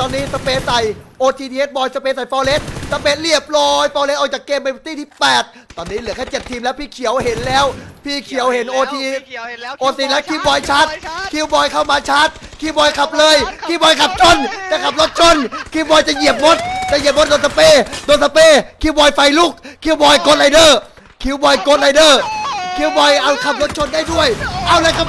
ตอนนี้สเปซใส่ OTTS บอยสเปซใส่ฟอเรสสเปซเรียบร้อยฟอเรสออกจากเกมเป็นที่ที่ 8 ตอนนี้เหลือแค่7ทีมแล้วพี่เขียวเห็นแล้ว พี่เขียวเห็น OT พี่เขียวเห็นแล้วโอซีและคิวบอยชาร์จคิวบอยชาร์จคิวบอยเข้ามาชาร์จคิวบอยขับเลยขับคิวบอยขับชนจะขับรถชนคิวบอยจะเหยียบรถจะเหยียบรถโดนสเปรย์โดนสเปรย์คิวบอยไฟลุกคิวบอยกดไรเดอร์คิวบอยกดไรเดอร์คิวบอยเอาขับรถชนได้ด้วย เอาเลยครับ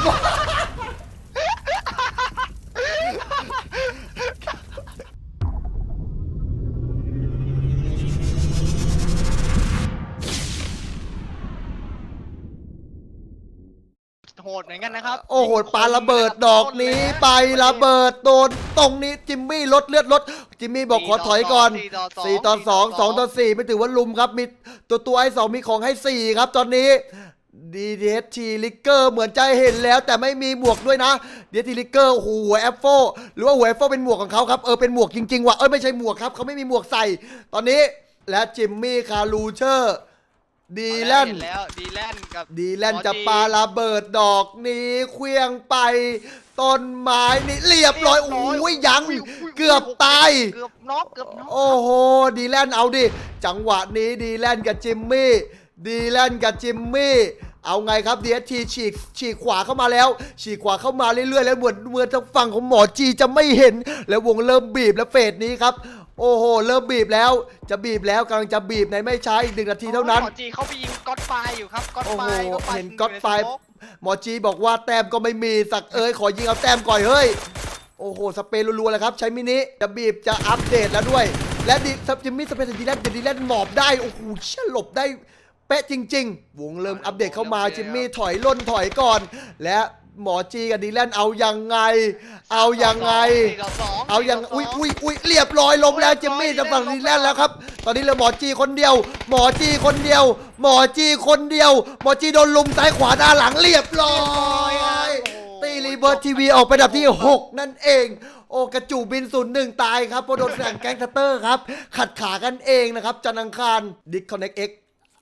ดเหมือนกันนะครับ โอ้โหปาระเบิดดอกนี้ไประเบิดโดนตรงนี้จิมมี่ลดเลือดลดจิมมี่บอกขอถอยก่อนสี่4ต่ต่ออสอง2 2ต่อ4ไม่ถือว่าลุมครับมีตัวตัวไอ้สองมีของให้4ครับตอนนี้ DDT ลิกเกอร์เหมือนจะเห็นแล้วแต่ไม่มีหมวกด้วยนะ DDT ลิกเกอร์หัวแอปโฟหรือว่าหัวแอปโฟเป็นหมวกของเขาครับเออเป็นหมวกจริงๆว่ะเออไม่ใช่หมวกครับเขาไม่มีหมวกใส่ ตอนนี้และจิมมี่คารูเชอร์ ดีแลนเห็แล้วดีแลนกับดีแลนจะปาระเบิดดอกนี้เคลี้ยงไป ต้นไม้นี่เรียบร้อยโอ้ยยังเกือบตาย เกือบน็อกเกือบน็อกโอ้โห ดีแลนเอาดิ จังหวะนี้ดีแลนกับจิมมี่ ดีแลนกับจิมมี่ เอาไงครับดีเอทีฉีกฉีกขวาเข้ามาแล้ว ฉีกขวาเข้ามาเรื่อยๆ แล้วเหมือนเหมือนทางฝั่งของหมอจีจะไม่เห็น แล้ววงเริ่มบีบแล้วเฟสนี้ครับ โอ้โห เริ่มบีบแล้ว จะบีบแล้วกำลังจะบีบในไม่ช้าอีกหนึ่งนาทีเท่านั้น หมอจีเขาไปยิงก๊อตไฟอยู่ครับก๊อตโอ้ไฟโหก็ไปเห็นก๊อตไฟหมอจีบอกว่าแต้มก็ไม่มีสักเอ้ยขอยิงเอาแต้มก่อนเฮ้ย โอ้โห สเปรย์รัวๆเลยครับ ใช้มินิ จะบีบจะอัปเดตแล้วด้วย และดิซับจิมมี่สเปรย์ดีแลนด์ดีแลนด์หมอบได้ โอ้โหเฉลบได้เป๊ะจริง ๆ วงเริ่มอัปเดตเข้ามาจิมมี่ถอยล่นถอยก่อน และ หมอจีกับดีแลนด์เอายังไง เอายังไง สี่ต่สเอายังสี่ต่อุ้ยสงอุ้ยอุ้ยเรียบร้อยล้มแล้วเรีจิยมบร้อยมี่จะฝั่งดีดีแลแลนนด์ด์แล้วครับ ตอนนี้เหลือหมอจีคนเดียว หมอจีคนเดียว หมอจีคนเดียว หมอจีโดนลุมซ้ายขวาหน้าหลังเรียบร้อยตีรีเบิร์ตทีวีออกไปดับที่ 6 นั่นเอง โอ้กระจูบินศูนย์หนึ่งตายครับเพราะโดนแข่งแก๊งสเตอร์ครับ ขัดขากันเองนะครับจันทร์อังคารดิคอนเน็กเอ็ก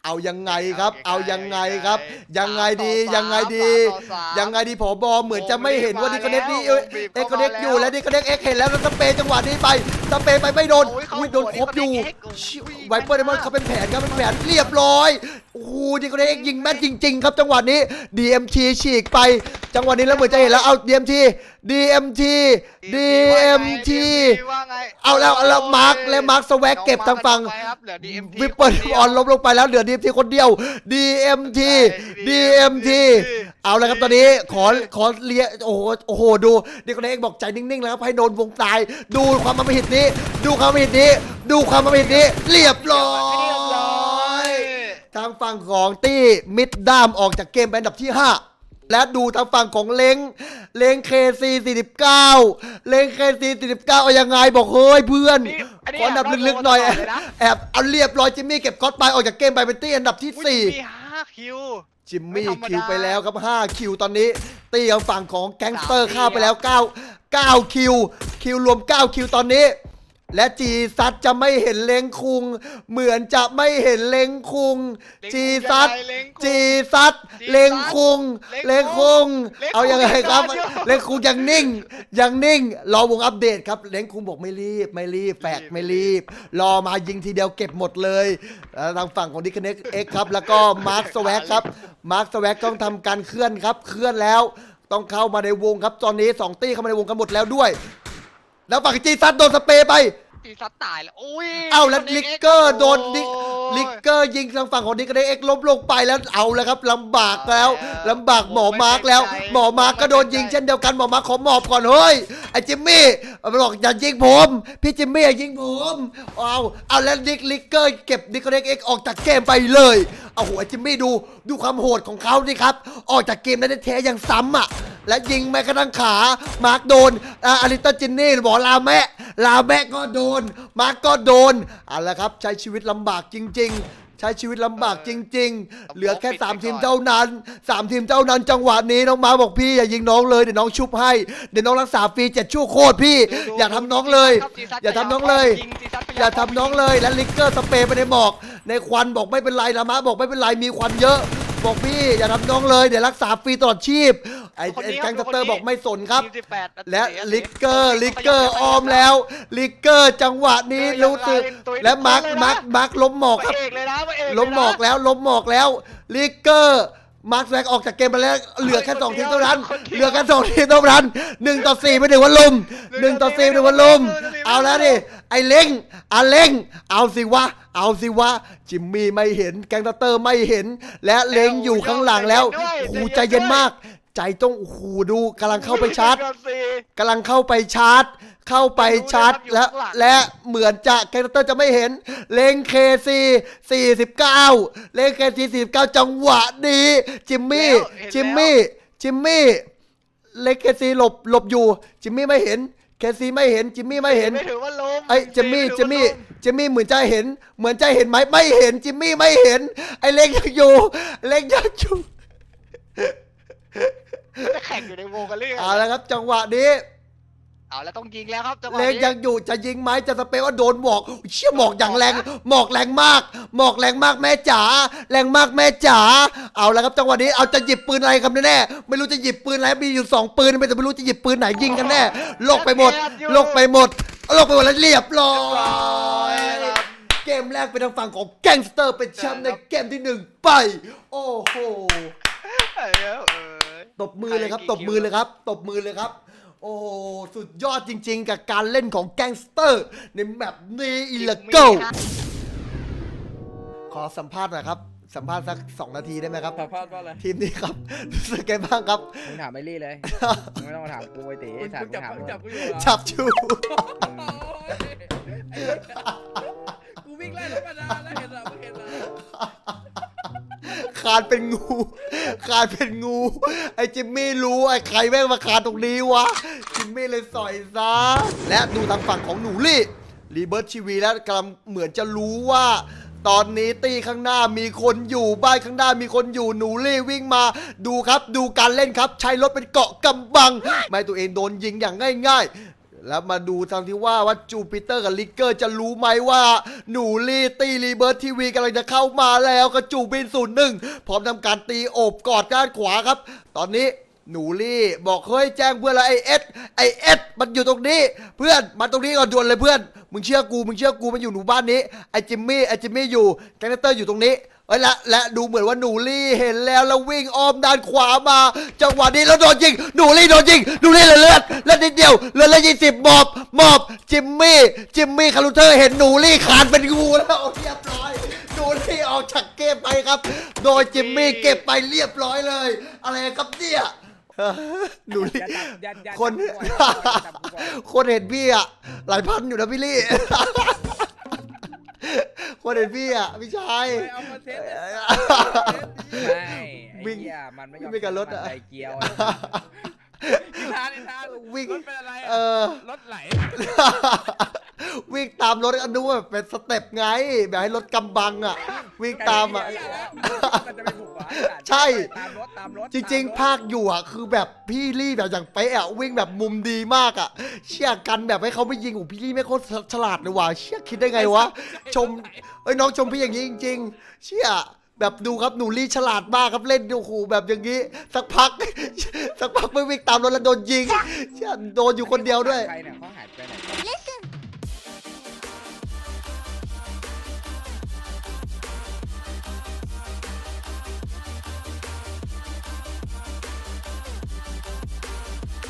เอายังไงครับ เอายังไงครับ ยังไงดี ยังไงดี ยังไงดีผอบอเหมือนจะไม่เห็นว่าดิคอนเน็กนี่เอ้ยเอ็กคอนเน็กอยู่และดิคอนเน็กเอ็กเห็นแล้วแล้วสเปรย์จังหวะนี้ไปสเปรย์ไปไม่โดนโอ้ยเขาอุ้ยโดนครบอยู่ Disconnect X โอ้ยชิไวเปอร์เดมอนเขาเป็นแผนครับเป็นแผนเรียบร้อยโอ้โหดิคอนเน็กเอ็กยิงแม่นจริง ๆ ครับจังหวะนี้ DMT ฉีกไป จังหวะนี้แล้วเหมือนจะเห็นแล้วเอา DMT DMT DMT ว่าไงเอาแล้วเอาแล้วมาร์คและมาร์คสแวกเก็บทางฝั่งไปครับเหลือ DMT วิปเปิลออนล้มลงไปแล้วเหลือ DMT คนเดียว DMT DMT เอาละครับตอนนี้ขอขอเลียโอ้โหโอ้โหดูดิคนเอกบอกใจนิ่งๆแล้วครับให้โดนวงตาย ดูความมาหิตนี้ ดูความมาหิตนี้ ดูความมาหิตนี้ เรียบร้อยทางฝั่งของตี้มิดด้ามออกจากเกมเป็นอันดับที่ 5 และดูทางฝั่งของเล้งเล้งเคซี49เล้งเคซี49เอายังไงบอกเฮ้ยเพื่อนนี่อันนี้ขออันดับแอบลึกๆหน่อย รอบโลมาตลอดเลยนะ แอบเอาเรียบร้อยจิมมี่เก็บก๊อตไปออกจากเกมไปเป็นตี้อันดับที่อุ๊ย4มีห้าคิว จิมมี่ไม่ธรรมดาคิวไปแล้วครับ 5 คิวตอนนี้ ตีทางฝั่งของแก๊งสเตอร์สามเข้าไปแล้ว 9 9 คิว คิวรวม 9 คิวตอนนี้ และจีซัดจะไม่เห็นเล้งคุง เหมือนจะไม่เห็นเล้งคุง จีซัดจีซัดเล้งคุงเล้งคุง เอายังไงครับเล้งคุงยังนิ่ง ยังนิ่ง รอวงอัปเดตครับเล้งคุงบอกไม่รีบ ไม่รีบแฟกไม่รีบ รอมายิงทีเดียวเก็บหมดเลยแล้วทางฝั่งของดิคเน็กเอ็กครับ แล้วก็มาร์คสแวกครับมาร์คสแวกต้องทำการเคลื่อนครับเคลื่อนแล้วต้องเข้ามาในวงครับ ตอนนี้สองตี้เข้ามาในวงกันหมดแล้วด้วย แล้วฝั่งจีซัดโดนสเปรย์ไปจีซัดตายแล้วโอ้ยเอาแล้วลิกเกอร์โดนลิกโอ้ยลิกเกอร์ยิงทางฝั่งของดิกเดเอ็กล้มลงไปแล้วเอาแล้วครับลำบากแล้วลำบากหมอมาร์กแล้ว หมอมาร์กก็โดนยิงเช่นเดียวกันหมอมาร์กขอหมอบก่อนเฮ้ยไอ้จิมมี่มันบอกอย่ายิงผมพี่จิมมี่อย่ายิงผมเอาเอาแล้วดิกลิกเกอร์เก็บดิกเดเอ็กออกจากเกมไปเลยเอาหัวจิมมี่ดูดูความโหดของเขานี่ครับออกจากเกมได้แท้ๆยังซ้ำอะ และยิงแม้กระทั่งขา มาร์กโดนอ่าอลิตาจินนี่บอกลาแมะลาแมะก็โดน มาร์กก็โดนเอาละครับใช้ชีวิตลำบากจริง ๆใช้ชีวิตลำบากจริง ๆ เหลือแค่ 3 ทีมเท่านั้น 3 ทีมเท่านั้นจังหวะนี้น้องมาร์คบอกพี่อย่ายิงน้องเลยเดี๋ยวน้องชุบให้ เดี๋ยวน้องรักษาฟรีเจ็ดชั่วโคตรพี่ดูอย่าทำน้องเลยครับจีซัดอย่าทำน้องเลยงจีซัดพอย่าทำน้องเลยและลิกเกอร์สเปรย์ไปในหมอก ในควันบอกไม่เป็นไรละมะบอกไม่เป็นไรมีควันเยอะ บอกพี่อย่าทำน้องเลยเดี๋ยวรักษาฟรีตลอดชีพ ไอ้คนไอ้นี้แก๊งคสรับเตอร์คนนี้ บอกไม่สนครับทีมสิบแปดและสียลิกเกอร์สียลิกเกอร์ขยับออมแล้วลิกเกอร์จังหวะนี้เออรู้สึกยังไงตัวและมาร์คเลยนะมาร์คมาร์คล้มหมอกพครัระบเอกเลยนะพระเอกเยนะ ล้มหมอกแล้วล้มหมอกแล้วลิกเกอร์มาร์คแซกออกจากเกมไปแล้วเหลือแค่สองทีมเท่านั้นเหลือแค่สองทีมเท่านั้นหนึ่งต่อสี่ไม่ถึงวันลุมหนึ่งต่อสี่ไม่ถึงวันลุมเอาแล้วดิไอ้เล้งอาเล้งเอาสิวะ เอาสิวะจิมมี่ไม่เห็นแกงสเตอร์ไม่เห็น และเล้งอยู่ข้างหลังแล้วโอ้โหใจเย็นมาก ใจต้องโอ้โหดูกำลังเข้าไปชาร์จหนึ่งต่อสี่กำลังเข้าไปชาร์จ เข้าไปชาร์จไม่รู้และนะครับอยู่ข้างหลังและเหมือนจะแกนเตอร์จะไม่เห็น เลงเคซี49เลงเคซี49จังหวะนี้จิมมี่จิมมี่จิมมี่เลงเคซีหลบหลบอยู่ จิมมี่ไม่เห็นเคซีไม่เห็นจิมมี่ไม่เห็นไม่ถือว่าล้มไอ้จิมมี่ไถืจิอมว่ามี่ล้จิมมี่เหมือนจะเห็น เหมือนจะเห็นไหมไม่เห็นจิมมี่ไม่เห็น ไอ้เล็กยังอยู่เล็กยังอยู่จะ แข่งอยู่ในวงกันเรื่อยเอาละครับ จังหวะนี้ เอาแล้วต้องยิงแล้วครับจังหวะเล็กนี้ยังอยู่จะยิงไหมจะสเปรย์ว่าโดนหมอกเชี่ยหมอกอย่างแรงหมอกแรงมากหมอกแรงมากแม่จ๋าแรงมากแม่จ๋าเอาแล้วครับจังหวะนี้เอาจะหยิบปืนอะไรครับแน่ๆไม่รู้จะหยิบปืนอะไรมีอยู่สองปืนไม่แต่ไม่รู้จะหยิบปืนไหนยิงกันแน่โลกไปหมดโลกไปหมดโลกไปหมดแล้วเรียบร้อยครับ เกมแรกเป็นทางฝั่งของแก๊งสเตอร์เป็นแชมป์ในเกมที่หนึ่งไป โอ้โห เอ้ยเอ้ย ตบมือเลยครับ ตบมือเลยครับ ตบมือเลยครับ โอ้โหสุดยอดจริง ๆ กับการเล่นของแก๊งสเตอร์ ในแมปนี้อีลเกิลขอสัมภาษณ์หน่อยครับ สัมภาษณ์สักสองนาทีได้ไหมครับ สัมภาษณ์ว่าอะไรทีมนี้ครับรู้สึกไงบ้างครับ มึงถามไอรี่เลย มึงไม่ต้องมาถามกูไอตีมึไอ้งสัตว์มึงจับถามมึงมึงจับกูอยู่เหรอจับชู โอ้ยไอ้เหี้ยกูวิ่งไล่รถมานานแล้วเห็นเหรอมึงเห็นเหรอคานเป็นงู คานเป็นงู ไอ้จิมมี่รู้ไอ้ใครแม่งมาคานตรงนี้วะ จิมมี่เลยสอยซะ และดูทางฝั่งของหนูลี่ รีเบิร์ตชีวีแล้วกำลังเหมือนจะรู้ว่าตอนนี้ตีข้างหน้ามีคนอยู่บ้านข้างหน้ามีคนอยู่หนูลี่วิ่งมา ดูครับดูการเล่นครับ ใช้รถเป็นเกาะกำบัง ไม่ตัวเองโดนยิงอย่างง่าย ๆ แล้วมาดูทางที่ว่าว่าจูปิเตอร์กับลิกเกอร์จะรู้ไหมว่าหนูลี่ตีรีเบิร์ตทีวีกำลังจะเข้ามาแล้วกระจูบินศูนย์หนึ่งพร้อมทำการตีโอบกอดด้านขวาครับ ตอนนี้หนูลี่บอกเฮ้ยแจ้งเพื่อนแล้วไอเอสไอเอสมันอยู่ตรงนี้ เพื่อนมาตรงนี้ก่อนด่วนเลยเพื่อน มึงเชื่อกูมึงเชื่อกูมันอยู่หนูบ้านนี้ไอจิมมี่ไอจิมมี่อยู่แกนเตอร์อยู่ตรงนี้เอ้ยและและดูเหมือนว่าหนูลี่เห็นแล้วแล้ววิ่งอ้อมด้านขวามา จังหวะนี้แล้วโดนยิงหนูลี่โดนยิงหนูลี่เหลือเลือดเลือดนิดเดียวเหลือละยี่สิบมอบมอบจิมมี่จิมมี่คารูเทอร์เห็นหนูลี่ขานเป็นงูแล้วเรียบร้อยหนูลี่ออกจากเกมไปครับ โดยจิมมี่เก็บไปเรียบร้อยเลย อะไรครับเนี่ย หนูลี่อย่าจับอย่าอย่าคน จับกูก่อนอย่าจับกูก่อนคนเห็นพี่อะ หลายพันอยู่นะพี่ลี่ คนเห็นพี่อะพี่ชายไปเอามาเทสไม่วิ่ไอ้งเหี้ยมันไม่ยอมวิ่งกับรถอะ มันใจเกียวนิทานนิทานวิ่ง รถเป็นอะไรเออะอรถไหล วิ่งตามรถก็ดูว่าเป็นสเต็ปไง แบบให้รถกำบังอะ วิ่งตามอะไเหี้ยแล้วมันจะไปบุกเหรอไอ้สัตว์ใช่ ตามรถตามรถจริง ๆ ภาคอยู่อะ คือแบบพี่ลี่แบบอย่างเป๊ะอะวิ่งแบบมุมดีมากอะ เชี่ยกันแบบให้เขาไม่ยิงโอ้พี่ลี่ไม่โคตรฉลาดเลยว่ะเชี่ยคิดได้ไงวะ ชมเอ้ยน้องชมพี่อย่างนี้จริง ๆ เชี่ยแบบดูครับหนูลี่ฉลาดมากครับเล่นโอ้โหแบบอย่างนี้ สักพัก สักพักไม่วิ่งตามรถแล้วโดนยิงเชี่ยโดนอยู่คนเดียวด้วย ใครเนี่ย